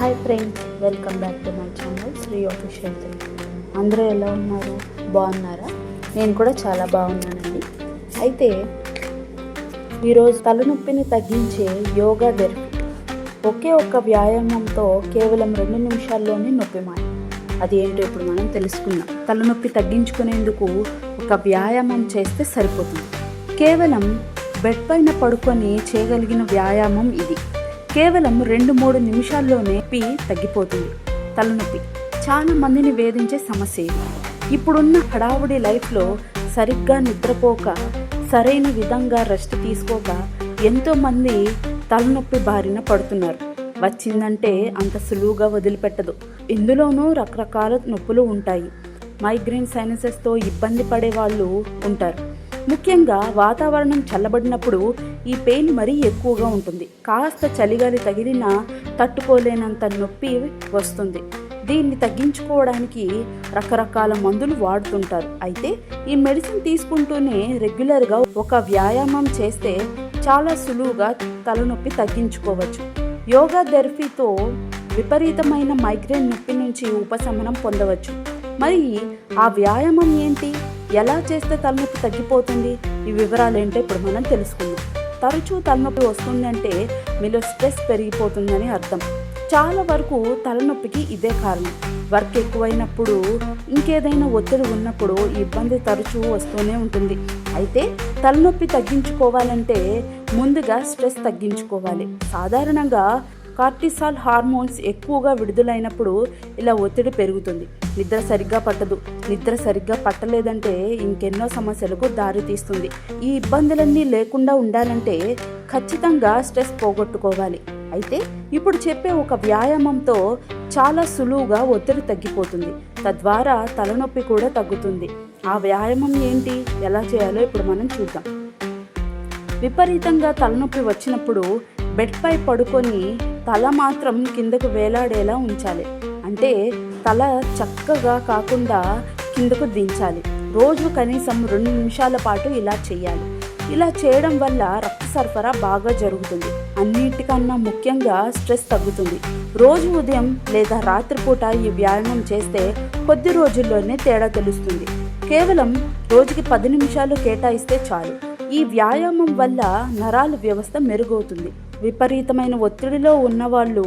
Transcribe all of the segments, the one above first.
Hi friends welcome back to my channel Shri official అందరూ ఎలా ఉన్నారు? బాగున్నారా? నేను కూడా చాలా బాగున్నానండి. అయితే ఈరోజు తలనొప్పిని తగ్గించే యోగా థెరపీ ఒకే ఒక్క వ్యాయామంతో కేవలం రెండు నిమిషాల్లోనే నొప్పి మాయ అది ఏంటో ఇప్పుడు మనం తెలుసుకుందాం. తలనొప్పి తగ్గించుకునేందుకు ఒక వ్యాయామం చేస్తే సరిపోతుంది. కేవలం బెడ్ పైన పడుకొని చేయగలిగిన వ్యాయామం ఇది. కేవలం రెండు మూడు నిమిషాల్లోనే నొప్పి తగ్గిపోతుంది. తలనొప్పి. చాలా మందిని వేధించే సమస్య ఇప్పుడున్న హడావుడి లైఫ్లో సరిగ్గా నిద్రపోక సరైన విధంగా రెస్ట్ తీసుకోక ఎంతోమంది తలనొప్పి బారిన పడుతున్నారు. వచ్చిందంటే అంత సులువుగా వదిలిపెట్టదు. ఇందులోనూ రకరకాల నొప్పులు ఉంటాయి. మైగ్రేన్ సైనసెస్తో ఇబ్బంది పడే వాళ్ళు ఉంటారు. ముఖ్యంగా వాతావరణం చల్లబడినప్పుడు ఈ పెయిన్ మరీ ఎక్కువగా ఉంటుంది. కాస్త చలిగాలి తగిలినా తట్టుకోలేనంత నొప్పి వస్తుంది. దీన్ని తగ్గించుకోవడానికి రకరకాల మందులు వాడుతుంటారు. అయితే ఈ మెడిసిన్ తీసుకుంటూనే రెగ్యులర్గా ఒక వ్యాయామం చేస్తే చాలా సులువుగా తలనొప్పి తగ్గించుకోవచ్చు. యోగా థెరపీతో విపరీతమైన మైగ్రేన్ నొప్పి నుంచి ఉపశమనం పొందవచ్చు. మరి ఆ వ్యాయామం ఏంటి? ఎలా చేస్తే తలనొప్పి తగ్గిపోతుంది? ఈ వివరాలు ఏంటో ఇప్పుడు మనం తెలుసుకుందాం. తరచూ తలనొప్పి వస్తుందంటే మీలో స్ట్రెస్ పెరిగిపోతుందని అర్థం. చాలా వరకు తలనొప్పికి ఇదే కారణం. వర్క్ ఎక్కువైనప్పుడు ఇంకేదైనా ఒత్తిడి ఉన్నప్పుడు ఇబ్బంది తరచూ వస్తూనే ఉంటుంది. అయితే తలనొప్పి తగ్గించుకోవాలంటే ముందుగా స్ట్రెస్ తగ్గించుకోవాలి. సాధారణంగా కార్టిసాల్ హార్మోన్స్ ఎక్కువగా విడుదలైనప్పుడు ఇలా ఒత్తిడి పెరుగుతుంది. నిద్ర సరిగ్గా పట్టదు. నిద్ర సరిగ్గా పట్టలేదంటే ఇంకెన్నో సమస్యలకు దారితీస్తుంది ఈ ఇబ్బందులన్నీ లేకుండా ఉండాలంటే ఖచ్చితంగా స్ట్రెస్ పోగొట్టుకోవాలి. అయితే ఇప్పుడు చెప్పే ఒక వ్యాయామంతో చాలా సులువుగా ఒత్తిడి తగ్గిపోతుంది. తద్వారా తలనొప్పి కూడా తగ్గుతుంది. ఆ వ్యాయామం ఏంటి? ఎలా చేయాలో ఇప్పుడు మనం చూద్దాం. విపరీతంగా తలనొప్పి వచ్చినప్పుడు బెడ్పై పడుకొని తల మాత్రం కిందకు వేలాడేలా ఉంచాలి. అంటే తల చక్కగా కాకుండా కిందకు దించాలి. రోజు కనీసం రెండు నిమిషాల పాటు ఇలా చేయాలి. ఇలా చేయడం వల్ల రక్త సరఫరా బాగా జరుగుతుంది. అన్నిటికన్నా ముఖ్యంగా స్ట్రెస్ తగ్గుతుంది. రోజు ఉదయం లేదా రాత్రిపూట ఈ వ్యాయామం చేస్తే కొద్ది రోజుల్లోనే తేడా తెలుస్తుంది. కేవలం రోజుకి పది నిమిషాలు కేటాయిస్తే చాలు. ఈ వ్యాయామం వల్ల నరాల వ్యవస్థ మెరుగవుతుంది. విపరీతమైన ఒత్తిడిలో ఉన్నవాళ్ళు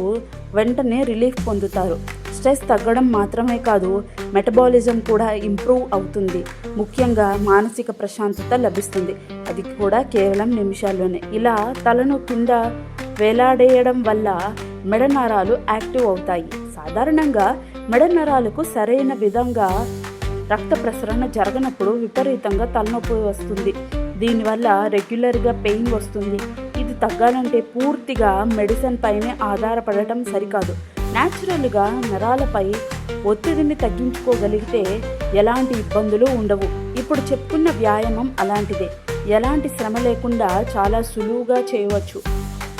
వెంటనే రిలీఫ్ పొందుతారు. స్ట్రెస్ తగ్గడం మాత్రమే కాదు మెటబాలిజం కూడా ఇంప్రూవ్ అవుతుంది. ముఖ్యంగా మానసిక ప్రశాంతత లభిస్తుంది. అది కూడా కేవలం నిమిషాల్లోనే. ఇలా తలను కింద వేలాడేయడం వల్ల మెడ నరాలు యాక్టివ్ అవుతాయి. సాధారణంగా మెడ నరాలకు సరైన విధంగా రక్త ప్రసరణ జరగనప్పుడు విపరీతంగా తలనొప్పి వస్తుంది. దీనివల్ల రెగ్యులర్గా పెయిన్ వస్తుంది. ఇది తగ్గాలంటే పూర్తిగా మెడిసిన్ పైనే ఆధారపడటం సరికాదు. న్యాచురల్గా నరాలపై ఒత్తిడిని తగ్గించుకోగలిగితే ఎలాంటి ఇబ్బందులు ఉండవు. ఇప్పుడు చెప్పుకున్న వ్యాయామం అలాంటిదే. ఎలాంటి శ్రమ లేకుండా చాలా సులువుగా చేయవచ్చు.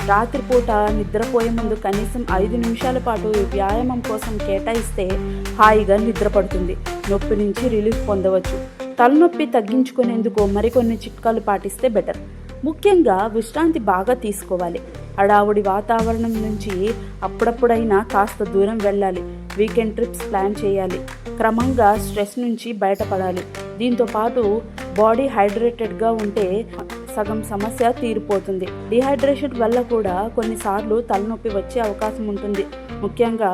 రాత్రిపూట నిద్రపోయే ముందు కనీసం ఐదు నిమిషాల పాటు వ్యాయామం కోసం కేటాయిస్తే హాయిగా నిద్రపడుతుంది. నొప్పి నుంచి రిలీఫ్ పొందవచ్చు. తలనొప్పి తగ్గించుకునేందుకు మరికొన్ని చిట్కాలు పాటిస్తే బెటర్. ముఖ్యంగా విశ్రాంతి బాగా తీసుకోవాలి. హడావుడి వాతావరణం నుంచి అప్పుడప్పుడైనా కాస్త దూరం వెళ్ళాలి. వీకెండ్ ట్రిప్స్ ప్లాన్ చేయాలి. క్రమంగా స్ట్రెస్ నుంచి బయటపడాలి. దీంతో పాటు బాడీ హైడ్రేటెడ్గా ఉంటే సగం సమస్య తీరిపోతుంది. డిహైడ్రేషన్ వల్ల కూడా కొన్నిసార్లు తలనొప్పి వచ్చే అవకాశం ఉంటుంది. ముఖ్యంగా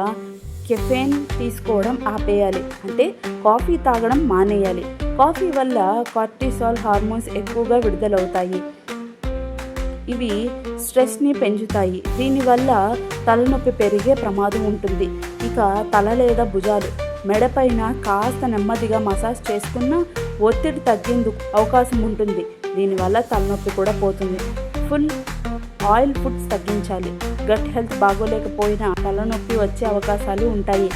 కెఫెన్ తీసుకోవడం ఆపేయాలి. అంటే కాఫీ తాగడం మానేయాలి. కాఫీ వల్ల కార్టిసాల్ హార్మోన్స్ ఎక్కువగా విడుదలవుతాయి. ఇవి స్ట్రెస్ని పెంచుతాయి. దీనివల్ల తలనొప్పి పెరిగే ప్రమాదం ఉంటుంది. ఇక తల లేదా భుజాలు మెడపైన కాస్త నెమ్మదిగా మసాజ్ చేసుకున్న ఒత్తిడి తగ్గేందుకు అవకాశం ఉంటుంది. దీనివల్ల తలనొప్పి కూడా పోతుంది. ఫుల్ ఆయిల్ ఫుడ్స్ తగ్గించాలి. గట్ హెల్త్ బాగోలేకపోయినా తలనొప్పి వచ్చే అవకాశాలు ఉంటాయి.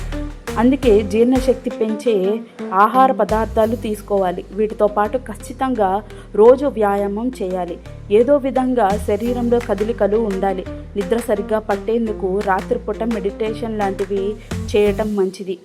అందుకే జీర్ణశక్తి పెంచే ఆహార పదార్థాలు తీసుకోవాలి. వీటితో పాటు ఖచ్చితంగా రోజు వ్యాయామం చేయాలి. ఏదో విధంగా శరీరంలో కదలికలు ఉండాలి. నిద్ర సరిగ్గా పట్టేందుకు రాత్రిపూట మెడిటేషన్ లాంటివి చేయటం మంచిది.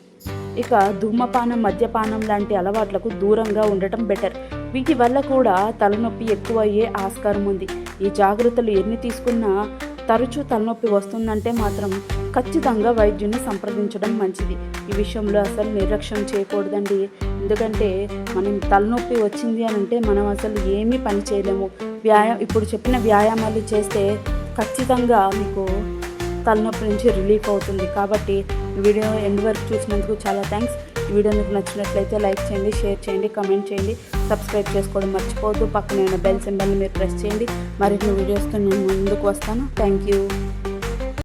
ఇక ధూమపానం మద్యపానం లాంటి అలవాట్లకు దూరంగా ఉండటం బెటర్. వీటి వల్ల కూడా తలనొప్పి ఎక్కువ అయ్యే ఆస్కారం ఉంది. ఈ జాగ్రత్తలు ఎన్ని తీసుకున్నా తరచూ తలనొప్పి వస్తుందంటే మాత్రం ఖచ్చితంగా వైద్యుని సంప్రదించడం మంచిది. ఈ విషయంలో అసలు నిర్లక్ష్యం చేయకూడదండి. ఎందుకంటే మనం తలనొప్పి వచ్చింది అని అంటే మనం అసలు ఏమీ పని చేయలేము. వ్యాయామం ఇప్పుడు చెప్పిన వ్యాయామాలు చేస్తే ఖచ్చితంగా మీకు తలనొప్పి నుంచి రిలీఫ్ అవుతుంది. కాబట్టి వీడియో ఎండ్ వరకు చూసినందుకు చాలా థ్యాంక్స్. ఈ వీడియో మీకు నచ్చినట్లయితే లైక్ చేయండి షేర్ చేయండి కమెంట్ చేయండి సబ్స్క్రైబ్ చేసుకోవడం మర్చిపోవద్దు. పక్కన ఉన్న బెల్ సింబల్ని మీరు ప్రెస్ చేయండి. మరిన్ని వీడియోస్తో నేను ముందుకు వస్తాను. Thank you.